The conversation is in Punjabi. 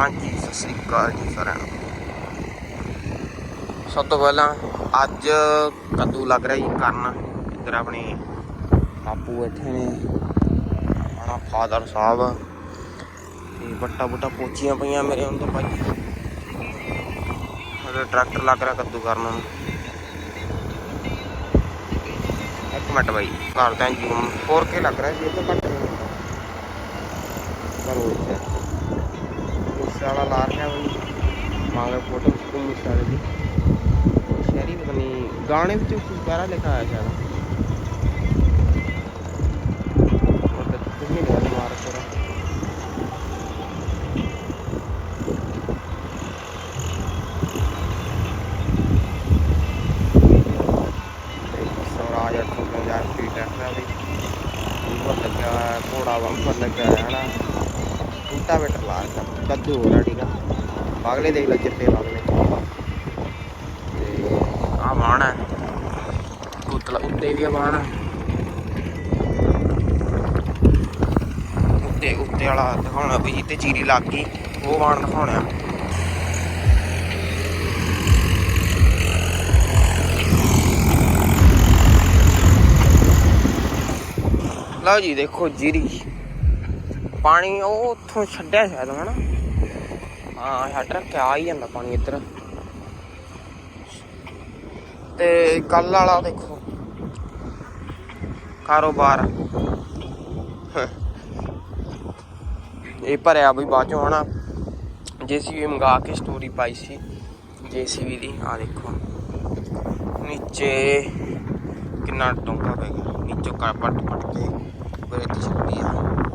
ਹਾਂਜੀ, ਸਤਿ ਸ੍ਰੀ ਅਕਾਲ ਜੀ ਸਾਰਿਆਂ ਨੂੰ। ਸਭ ਤੋਂ ਪਹਿਲਾਂ ਅੱਜ ਕੱਦੂ ਲੱਗ ਰਿਹਾ ਜੀ, ਕਰਨ। ਇੱਧਰ ਆਪਣੇ ਬਾਪੂ ਬੈਠੇ ਨੇ, ਆਪਣਾ ਫਾਦਰ ਸਾਹਿਬ। ਤੇ ਬੱਟਾ ਬੁੱਟਾ ਪੋਚੀਆਂ ਪਈਆਂ ਮੇਰੇ ਹੁਣ ਤੋਂ ਭਾਈ। ਮੇਰੇ ਟਰੈਕਟਰ ਲੱਗ ਰਿਹਾ ਕੱਦੂ ਕਰਨ ਨੂੰ। ਇੱਕ ਮਿੰਟ ਬਾਈ, ਕਰਦੇ ਹਾਂ ਜੀ 4K ਲੱਗ ਰਿਹਾ ਜੀ, ਇਹ ਤੋਂ ਘੱਟ ਕਰੋ ਇੱਥੇ ਮੁੱਸੇ ਵਾਲਾ ਲਾ ਰਿਹਾ ਬਈ। ਮਾਂਗੇ ਫੋਟੋ ਫੋਟੋ ਮੁੱਸੇ ਵਾਲੇ ਦੀ ਉਹ ਸ਼ਹਿਰੀ ਪਤਾ ਨਹੀਂ ਗਾਣੇ ਵਿੱਚ ਕੁਝ ਗਾਰਾ ਲਿਖਾ ਸਵਰਾਜ ਲੱਗਿਆ, ਘੋੜਾ ਬੰਪਰ ਲੱਗਿਆ ਹੋਇਆ ਹੈ ਨਾ। ਟੂਟਾ ਵੇਟਰ ਲਾ ਰੱਖਿਆ ਕੱਦੂ ਹੋ ਰਿਹਾ ਠੀਕ ਆ। ਬਾਗਲੇ ਦੇਖ ਲੈ ਚਿੱਟੇ ਬਾਗਲੇ ਤੇ ਆ ਬਾਣ ਹੈ ਉਤਲਾ ਉੱਤੇ ਵੀ ਆ ਬਾਣ ਉੱਤੇ ਉੱਤੇ ਵਾਲਾ ਦਿਖਾਉਣਾ ਵੀ ਜਿੱਤੇ ਚੀਰੀ ਲੱਗ ਗਈ, ਉਹ ਬਾਣ ਦਿਖਾਉਣਾ। ਲਓ ਜੀ, ਦੇਖੋ ਜੀਰੀ। ਪਾਣੀ ਉਹ ਉੱਥੋਂ ਛੱਡਿਆ ਸ਼ਾਇਦ, ਹਨਾ? ਹਾਂ ਛੱਡ ਰੱਖਿਆ, ਆ ਹੀ ਜਾਂਦਾ ਪਾਣੀ ਇੱਧਰ। ਤੇ ਕੱਲ ਵਾਲਾ ਦੇਖੋ। ਕਾਰੋਬਾਰ। ਇਹ ਭਰਿਆ ਵੀ ਬਾਅਦ ਚੋਂ, ਹਨਾ? ਜੀਸੀਬੀ ਮੰਗਾ ਕੇ ਸਟੋਰੀ ਪਾਈ ਸੀ, ਜੀਸੀਬੀ ਦੀ ਆ ਦੇਖੋ। ਨੀਚੇ ਕਿੰਨਾ ਡੂੰਘਾ ਪੈ ਗਿਆ। ਨੀਚੇ ਕੱਟ ਪੱਟ ਕੇ ਬਰੇ ਛੱਡੀ ਆ